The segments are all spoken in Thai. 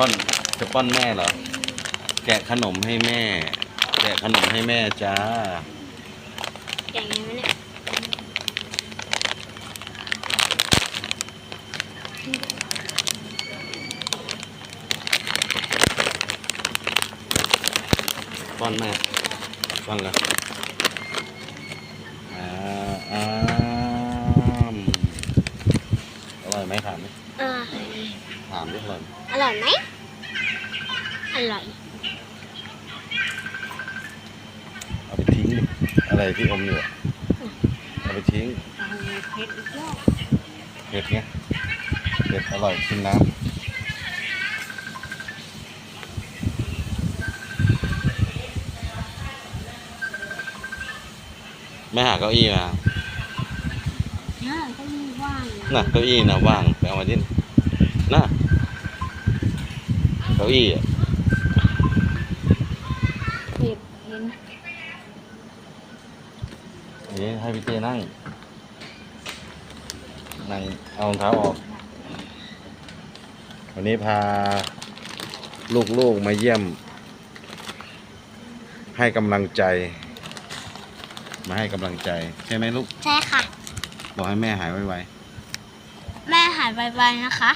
ป้อนจะป้อนแม่เหรอ แกะขนมให้แม่ แกะขนมให้แม่จ้าอย่างนี้ไหมเนี่ยป้อนแม่ป้อนแล้วอ่าอ้ามอร่อยไหมถามดิเออถามดิอร่อยไหมอร่อยไหมอร่อย เอาไปทิ้งดิอะไรที่อมอยู่อะเอาไปทิ้งเอาเพชรอีกรอบเผ็ดไงเผ็ดอร่อยกินน้ำไม่หาเก้าอี้มาน่าก็มีว่างอยู่น่ะเก้าอี้นะว่างไปเอามาดิน่ะ เก้าอี้อะเห็บเห็นนี่ให้พี่เต้นั่ง นั่งเอารองเท้าออก วันนี้พาลูกๆมาเยี่ยม ให้กำลังใจ มาให้กำลังใจ ใช่ไหมลูก ใช่ค่ะ บอกให้แม่หายไวแม่หายไวๆนะคะ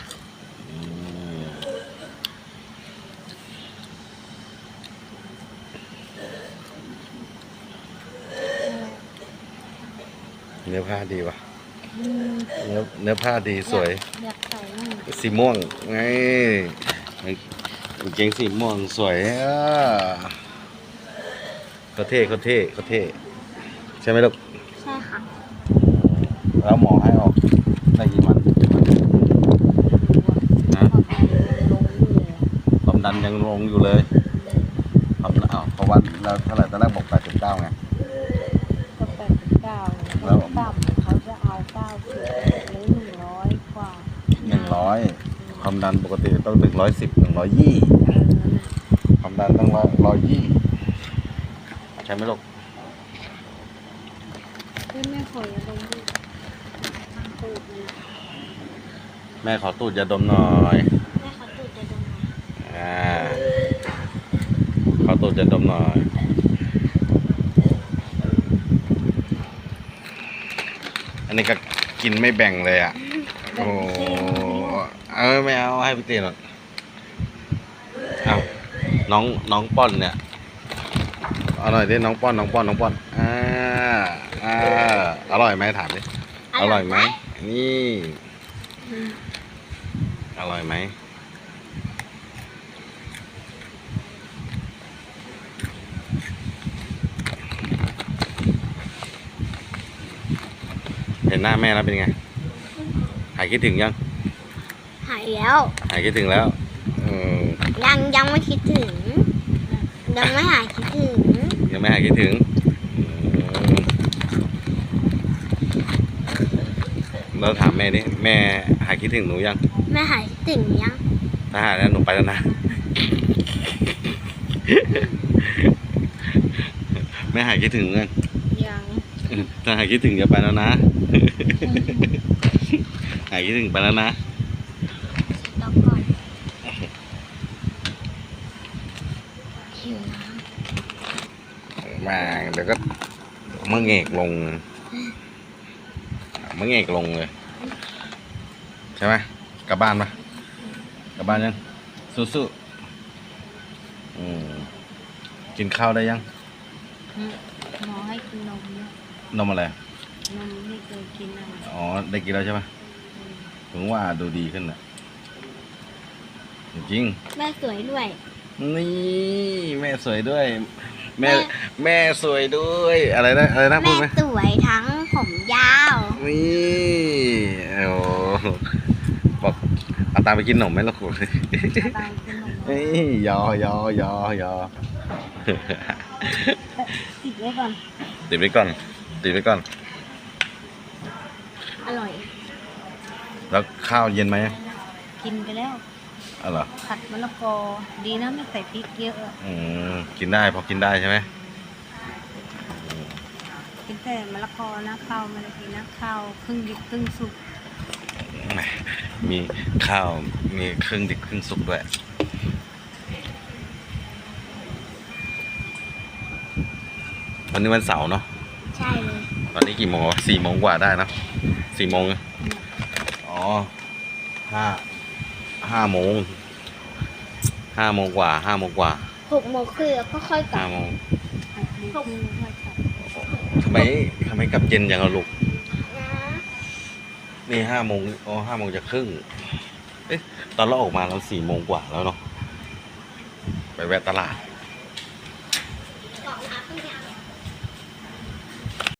เนื้อผ้าดีวะเนื้อเนื้อผ้าดีสวย อยากใส่มั่งสีม่วงไงกางเกงสีม่วงสวยอะเขาเท่เขาเท่เขาเท่ใช่ไหมลูก ใช่ค่ะแล้วหมอให้ออกได้กี่วันนะความดันยังลงอยู่เลยความดันอ้าวเพราะวัดแล้วเท่าไหร่ตอนแรกบอกแปดจุดเก้าไง ก็แปดสิบเก้า แล้ว ต่ำเขาจะเอาเก้าสิบหรือหนึ่งร้อยกว่า หนึ่งร้อย ความดันปกติต้องหนึ่งร้อยสิบหนึ่งร้อยยี่ความดันต้องร้อยร้อยยี่ใช่ไหมลูกแม่ขอยาดมดูตูดยแม่ขอตูดยาดมหน่อยแม่ขอตูดจะดมหน่อยอ่าขอตูดยาดมหน่อยอันนี้ก็กินไม่แบ่งเลยอะ โอ้ ออไม่เอาให้พี่เต้หน่อยเอาน้องน้องป้อนเนี่ยอาหน่อยดิน้องป้อนน้องป้อนน้องป้อนอ่าอ่าอร่อยไหมถามดิอร่อยไหมนี่อร่อยไหมเห็นหน้าแม่แล้วเป็นไง หายคิดถึงยัง หายแล้ว หายคิดถึงแล้วเออยังยังไม่คิดถึง ยังไม่หายคิดถึง ยังไม่หายคิดถึงอืมแล้วถามแม่ดิแม่หายคิดถึงหนูยัง แม่หายคิดถึงยังถ้าหายแล้วหนูไปแล้วนะ แม่หายคิดถึงยังยังถ้าหายคิดถึงจะไปแล้วนะ หายคิดถึงไปแล้วนะ รอก่อนหิวน้มาเดี๋ยวก็มื่อเงกลงมื่อเงกลงเลย ใช่ไหมกลับบ้านปะกลับบ้านยังสู้ๆอืมกินข้าวได้ยังหมอให้กินนมเนี่ยนมอะไรนมไม่เคยกินอะไร อ๋อได้กินแล้วใช่ไหมถึงว่าดูดีขึ้นนะ จริงำแม่สวยด้วย ๆนี่แม่สวยด้วย แม่แม่ แม่สวยด้วย อะไรนะอะไรนะพูแม่ดไหมสวยทั้งผมยาวนี่โอ้บอกเอาตามไปกินขนมไหมล่ะคุณตายกินนมนี่ยอยอยอยอติดไว้ก่อน ติดไว้ก่อน ติดไว้ก่อน อร่อย แล้วข้าวเย็นไหมกินไปแล้ว อะไรผัดมะละกอดีนะไม่ใส่พริกเยอะอะอืมกินได้พอกินได้ใช่ไหมกินแต่มะละกอนะข้าวมะละกีนะข้าวครึ่งดิบครึ่งสุกมีข้าวมีครึ่งดิบครึ่งสุกด้วยวันนี้วันเสาร์เนาะใช่เลยตอนนี้กี่โมงสี่โมงกว่าได้นะสี่โมงอ๋อห้า ห้าโมงห้าโมงกว่าห้าโมงกว่าหกโมงครึ่งแล้วก็ค่อยกลัห้าบโมงหกโมงครึ่งค่อยกลับทำไมทำไมกลับเย็นอย่างอะลูกนะนี่ห้าโมงอ๋อห้าโมงจะครึ่งเอ๊ะตอนเราออกมาเราสี่โมงกว่าแล้วเนาะไปแวะตลาด